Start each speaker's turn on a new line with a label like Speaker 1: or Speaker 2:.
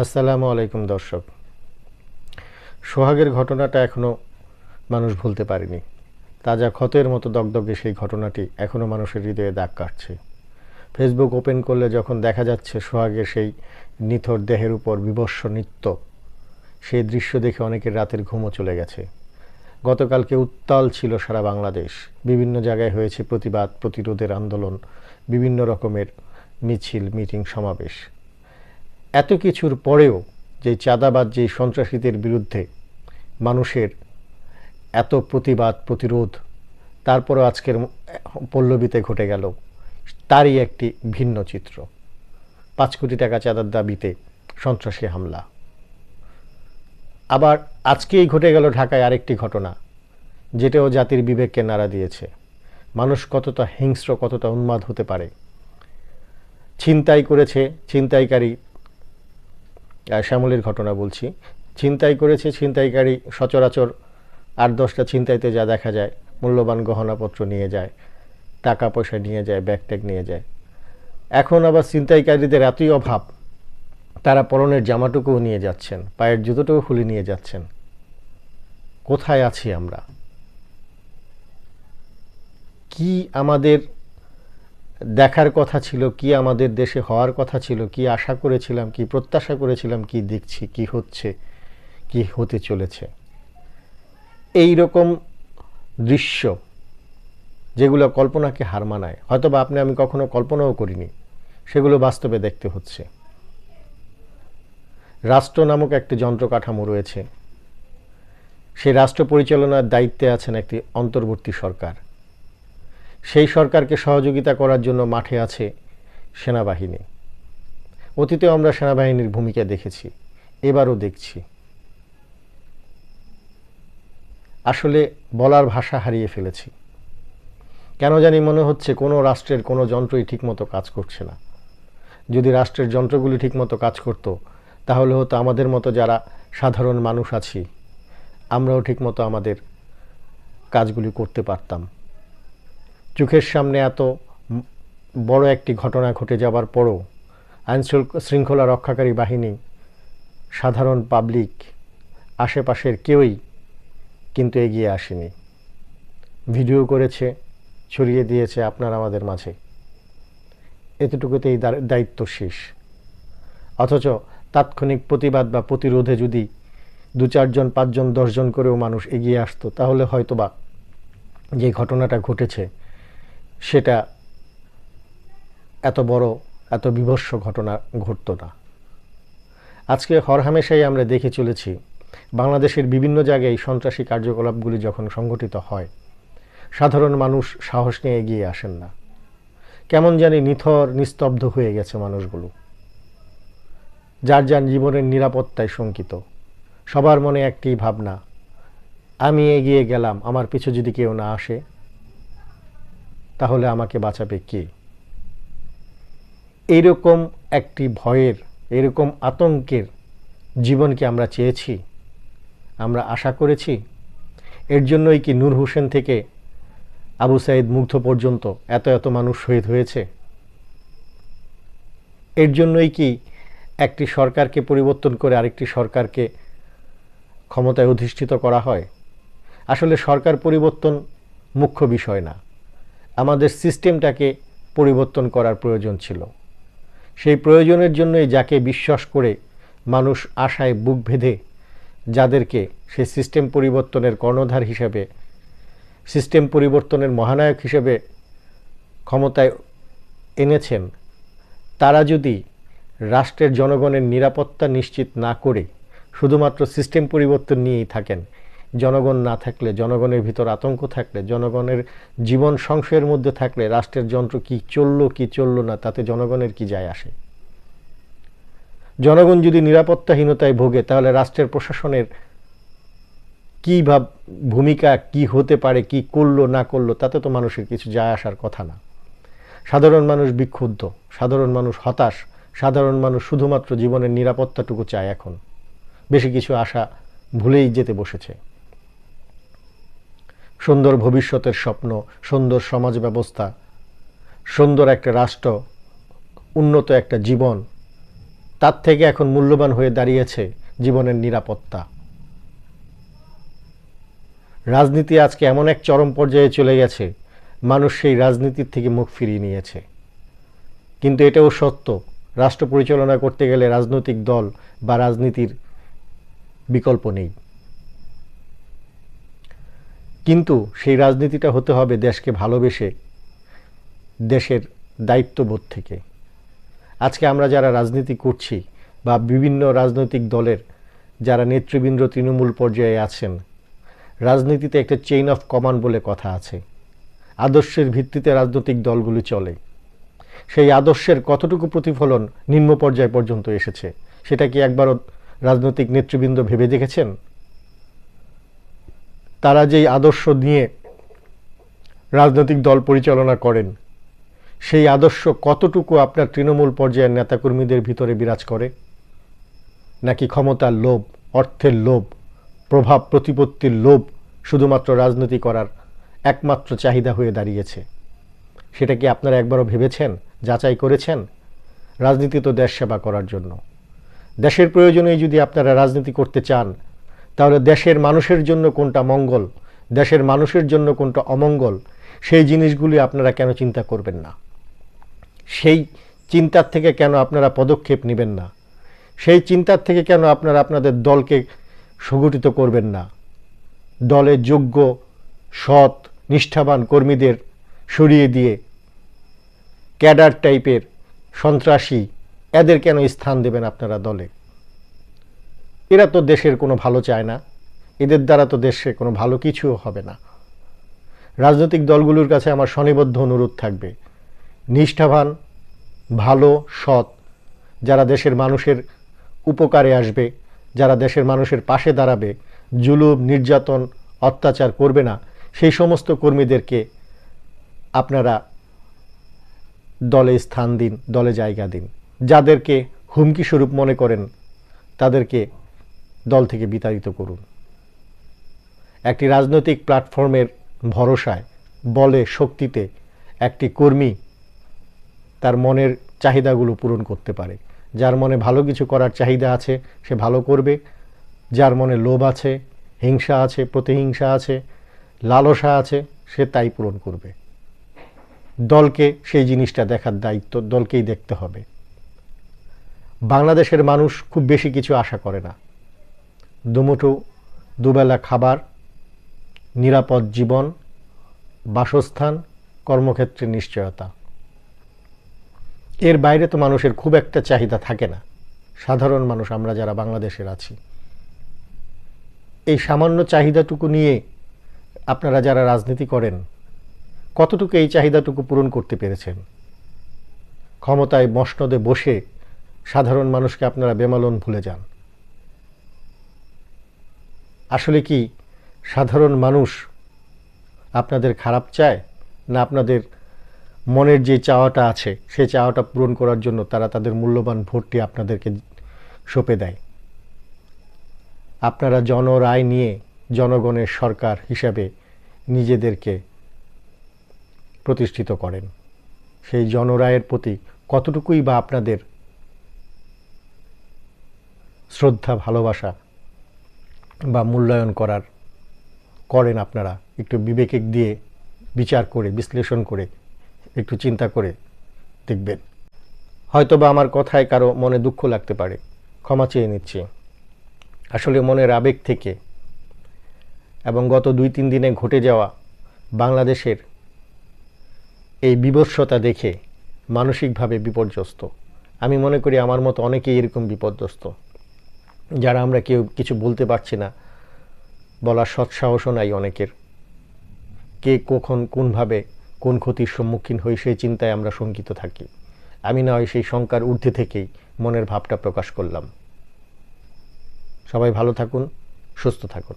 Speaker 1: আসসালামু আলাইকুম দর্শক। সোহাগের ঘটনাটা এখনও মানুষ ভুলতে পারেনি। তাজা ক্ষতের মতো দগদগে সেই ঘটনাটি এখনও মানুষের হৃদয়ে দাগ কাটছে। ফেসবুক ওপেন করলে যখন দেখা যাচ্ছে সোহাগের সেই নিথর দেহের উপর বিবস্ব নৃত্য, সেই দৃশ্য দেখে অনেকের রাতের ঘুমও চলে গেছে। গতকালকে উত্তাল ছিল সারা বাংলাদেশ। বিভিন্ন জায়গায় হয়েছে প্রতিবাদ, প্রতিরোধের আন্দোলন, বিভিন্ন রকমের মিছিল, মিটিং, সমাবেশ। এত কিছুর পরেও যে চাঁদাবাদ যে সন্ত্রাসীদের বিরুদ্ধে মানুষের এত প্রতিবাদ, প্রতিরোধ, তারপরও আজকের পল্লবীতে ঘটে গেল, তারই একটি ভিন্ন চিত্র। পাঁচ কোটি টাকা চাঁদার দাবিতে সন্ত্রাসী হামলা। আবার আজকেই ঘটে গেল ঢাকায় আরেকটি ঘটনা, যেটাও জাতির বিবেককে নাড়া দিয়েছে। মানুষ কতটা হিংস্র, কতটা উন্মাদ হতে পারে। ছিনতাই করেছে, ছিনতাইকারী শ্যামলের ঘটনা বলছি। ছিনতাই করেছে ছিনতাইকারী, সচরাচর আট দশটা ছিনতাইতে যা দেখা যায়, মূল্যবান গহনাপত্র নিয়ে যায় টাকা পয়সা নিয়ে যায় ব্যাগ ট্যাগ নিয়ে যায়। এখন আবার ছিনতাইকারীদের এতই অভাব, তারা পরনের জামাটুকুও নিয়ে যাচ্ছেন, পায়ের জুতোটাও খুলে নিয়ে যাচ্ছেন। কোথায় আছি আমরা? কি আমাদের দেখার কথা ছিল, কি আমাদের দেশে হওয়ার কথা ছিল, কি আশা করেছিলাম, কি প্রত্যাশা করেছিলাম, কি দেখছি, কি হচ্ছে, কি হতে চলেছে। এই রকম দৃশ্য যেগুলো কল্পনাকে হার মানায়। হয়তো বা আপনি, আমি কখনো কল্পনাও করিনি, সেগুলো বাস্তবে দেখতে হচ্ছে। রাষ্ট্র নামক একটি যন্ত্র কাঠামো রয়েছে। সেই রাষ্ট্র পরিচালনার দায়িত্বে আছেন একটি অন্তর্বর্তী সরকার। সেই সরকারকে সহযোগিতা করার জন্য মাঠে আছে সেনাবাহিনী। অতীতে আমরা সেনাবাহিনীর ভূমিকা দেখেছি, এবারও দেখছি। আসলে বলার ভাষা হারিয়ে ফেলেছি। কেন জানি মনে হচ্ছে কোনো রাষ্ট্রের কোনো যন্ত্রই ঠিকমতো কাজ করছে না। যদি রাষ্ট্রের যন্ত্রগুলি ঠিকমতো কাজ করত, তাহলে হতো আমাদের মতো যারা সাধারণ মানুষ আছি, আমরাও ঠিকমতো আমাদের কাজগুলি করতে পারতাম। চোখের সামনে এত বড় একটি ঘটনা ঘটে যাবার পরও আইনশৃঙ্খ, শৃঙ্খলা রক্ষাকারী বাহিনী, সাধারণ পাবলিক, আশেপাশের কেউই কিন্তু এগিয়ে আসেনি। ভিডিও করেছে, ছড়িয়ে দিয়েছে আপনার আমাদের মাঝে। এতটুকুতেই দায়িত্ব শেষ। অথচ তাৎক্ষণিক প্রতিবাদ বা প্রতিরোধে যদি দু চারজন, পাঁচজন, দশজন করেও মানুষ এগিয়ে আসতো, তাহলে হয়তোবা যে ঘটনাটা ঘটেছে সেটা এত বড়, এত বিভৎস ঘটনা ঘটতো না। আজকে হরহামেশাই আমরা দেখে চলেছি, বাংলাদেশের বিভিন্ন জায়গায় সন্ত্রাসী কার্যকলাপগুলি যখন সংঘটিত হয়, সাধারণ মানুষ সাহস নিয়ে এগিয়ে আসেন না। কেমন জানি নিথর, নিস্তব্ধ হয়ে গেছে মানুষগুলো। যার যার জীবনের নিরাপত্তায় শঙ্কিত, সবার মনে একটি ভাবনা, আমি এগিয়ে গেলাম, আমার পিছু যদি কেউ না আসে তাহলে আমাকে বাঁচাবে কে? এরকম একটি ভয়ের, এরকম আতঙ্কের জীবনকে আমরা চেয়েছি, আমরা আশা করেছি। এর জন্যই কি নূর হোসেন থেকে আবু সাইদ মুগ্ধ পর্যন্ত এত এত মানুষ শহীদ হয়েছে? এর জন্যই কি একটি সরকারকে পরিবর্তন করে আরেকটি সরকারকে ক্ষমতায় অধিষ্ঠিত করা হয়? আসলে সরকার পরিবর্তন মুখ্য বিষয় না। আমাদের সিস্টেমটাকে পরিবর্তন করার প্রয়োজন ছিল। সেই প্রয়োজনের জন্যই যাকে বিশ্বাস করে মানুষ আশায় বুক বেঁধে যাদেরকে সেই সিস্টেম পরিবর্তনের কর্ণধার হিসেবে, সিস্টেম পরিবর্তনের মহানায়ক হিসেবে ক্ষমতায় এনেছেন, তারা যদি রাষ্ট্রের জনগণের নিরাপত্তা নিশ্চিত না করে শুধুমাত্র সিস্টেম পরিবর্তন নিয়েই থাকেন জনগণ না থাকলে, জনগণের ভিতর আতঙ্ক থাকলে, জনগণের জীবন সংশয়ের মধ্যে থাকলে রাষ্ট্রের যন্ত্র কি চলল, কি চলল না, তাতে জনগণের কি যায় আসে? জনগণ যদি নিরাপত্তাহীনতায় ভোগে, তাহলে রাষ্ট্রের প্রশাসনের কী ভাব ভূমিকা, কি হতে পারে, কি করল, না করল, তাতে তো মানুষের কিছু যায় আসার কথা না। সাধারণ মানুষ বিক্ষুব্ধ, সাধারণ মানুষ হতাশ, সাধারণ মানুষ শুধুমাত্র জীবনের নিরাপত্তাটুকু চায় এখন। বেশি কিছু আশা ভুলেই যেতে বসেছে। সুন্দর ভবিষ্যতের স্বপ্ন, সুন্দর সমাজ ব্যবস্থা, সুন্দর একটা রাষ্ট্র, উন্নত একটা জীবন, তার থেকে এখন মূল্যবান হয়ে দাঁড়িয়েছে জীবনের নিরাপত্তা। রাজনীতি আজকে এমন এক চরম পর্যায়ে চলে গেছে, মানুষ সেই রাজনীতির থেকে মুখ ফিরিয়ে নিয়েছে। কিন্তু এটাও সত্য, রাষ্ট্র পরিচালনা করতে গেলে রাজনৈতিক দল বা রাজনীতির বিকল্প নেই। কিন্তু সেই রাজনীতিটা হতে হবে দেশকে ভালোবেসে, দেশের দায়িত্ববোধ থেকে। আজকে আমরা যারা রাজনীতি করছি বা বিভিন্ন রাজনৈতিক দলের যারা নেতৃবৃন্দ তৃণমূল পর্যায়ে আছেন, রাজনীতিতে একটা চেইন অফ কমান্ড বলে কথা আছে। আদর্শের ভিত্তিতে রাজনৈতিক দলগুলি চলে। সেই আদর্শের কতটুকু প্রতিফলন নিম্ন পর্যায় পর্যন্ত এসেছে, সেটা কি একবারও রাজনৈতিক নেতৃবৃন্দ ভেবে দেখেছেন? তারা যেই আদর্শ নিয়ে রাজনৈতিক দল পরিচালনা করেন, সেই আদর্শ কতটুকু আপনার তৃণমূল পর্যায়ের নেতাকর্মীদের ভিতরে বিরাজ করে? নাকি ক্ষমতার লোভ, অর্থের লোভ, প্রভাব প্রতিপত্তির লোভ শুধুমাত্র রাজনীতি করার একমাত্র চাহিদা হয়ে দাঁড়িয়েছে? সেটা কি আপনারা একবারও ভেবেছেন, যাচাই করেছেন? রাজনীতি তো দেশ সেবা করার জন্য। দেশের প্রয়োজনেই যদি আপনারা রাজনীতি করতে চান তাহলে দেশের মানুষের জন্য কোনটা মঙ্গল? দেশের মানুষের জন্য কোনটা অমঙ্গল? সেই জিনিসগুলি আপনারা কেন চিন্তা করবেন না? সেই চিন্তার থেকে কেন আপনারা পদক্ষেপ নেবেন না? সেই চিন্তার থেকে কেন আপনারা আপনাদের দলকে সংগঠিত করবেন না? দলের যোগ্য, সৎ, নিষ্ঠাবান কর্মীদের সরিয়ে দিয়ে, ক্যাডার টাইপের সন্ত্রাসী, এদের কেন স্থান দেবেন আপনারা দলে? এরা তো দেশের কোনো ভালো চায় না। এদের দ্বারা তো দেশে কোনো ভালো কিছুও হবে না। রাজনৈতিক দলগুলোর কাছে আমার স্বনিবদ্ধ অনুরোধ থাকবে। নিষ্ঠাবান, ভালো, সৎ, যারা দেশের মানুষের উপকারে আসবে, যারা দেশের মানুষের পাশে দাঁড়াবে, জুলুম, নির্যাতন, অত্যাচার করবে না, সেই সমস্ত কর্মীদেরকে আপনারা দলে স্থান দিন, দলে জায়গা দিন। যাদেরকে হুমকি স্বরূপ মনে করেন, তাদেরকে দল থেকে বিতাড়িত করুন। একটি রাজনৈতিক প্ল্যাটফর্মের ভরসায়, বলে শক্তিতে একটি কর্মী তার মনের চাহিদাগুলো পূরণ করতে পারে। যার মনে ভালো কিছু করার চাহিদা আছে, সে ভালো করবে। যার মনে লোভ আছে, হিংসা আছে, প্রতিহিংসা আছে, লালসা আছে, সে তাই পূরণ করবে। দলকে সেই জিনিসটা দেখার দায়িত্ব, দলকেই দেখতে হবে। বাংলাদেশের মানুষ খুব বেশি কিছু আশা করে না। দুমুঠো, দুবেলা খাবার, নিরাপদ জীবন, বাসস্থান, কর্মক্ষেত্রে নিশ্চয়তা। এর বাইরে তো মানুষের খুব একটা চাহিদা থাকে না। সাধারণ মানুষ, আমরা যারা বাংলাদেশের আছি। এই সামান্য চাহিদাটুকু নিয়ে আপনারা যারা রাজনীতি করেন, কতটুকু এই চাহিদাটুকু পূরণ করতে পেরেছেন? ক্ষমতায় মসনদে বসে সাধারণ মানুষকে আপনারা বেমালন ভুলে যান। আসলে কি সাধারণ মানুষ আপনাদের খারাপ চায় না আপনাদের মনের যে চাওয়াটা আছে, সেই চাওয়াটা পূরণ করার জন্য তারা তাদের মূল্যবান ভোটটি আপনাদেরকে সঁপে দেয়? আপনারা জনরায় নিয়ে জনগণের সরকার হিসাবে নিজেদেরকে প্রতিষ্ঠিত করেন। সেই জনরায়ের প্রতি কতটুকুই বা আপনাদের শ্রদ্ধা, ভালোবাসা বা মূল্যায়ন করার করেন আপনারা। একটু বিবেকে দিয়ে বিচার করে, বিশ্লেষণ করে, একটু চিন্তা করে দেখবেন। হয়তো বা আমার কথায় কারও মনে দুঃখ লাগতে পারে। ক্ষমা চেয়ে নিচ্ছি। আসলে মনের আবেগ থেকে এবং গত দুই তিন দিনে ঘটে যাওয়া বাংলাদেশের এই বিভৎসতা দেখে মানসিকভাবে বিপর্যস্ত। আমি মনে করি আমার মতো অনেকেই এরকম বিপর্যস্ত। যারা আমরা কেউ কিছু বলতে পারছি না, বলার সৎসাহসও নাই অনেকের। কে কখন, কোনভাবে, কোন ক্ষতির সম্মুখীন হই সেই চিন্তায় আমরা শঙ্কিত থাকি। আমি না হয় সেই শঙ্কার ঊর্ধ্বে থেকেই মনের ভাবটা প্রকাশ করলাম। সবাই ভালো থাকুন, সুস্থ থাকুন।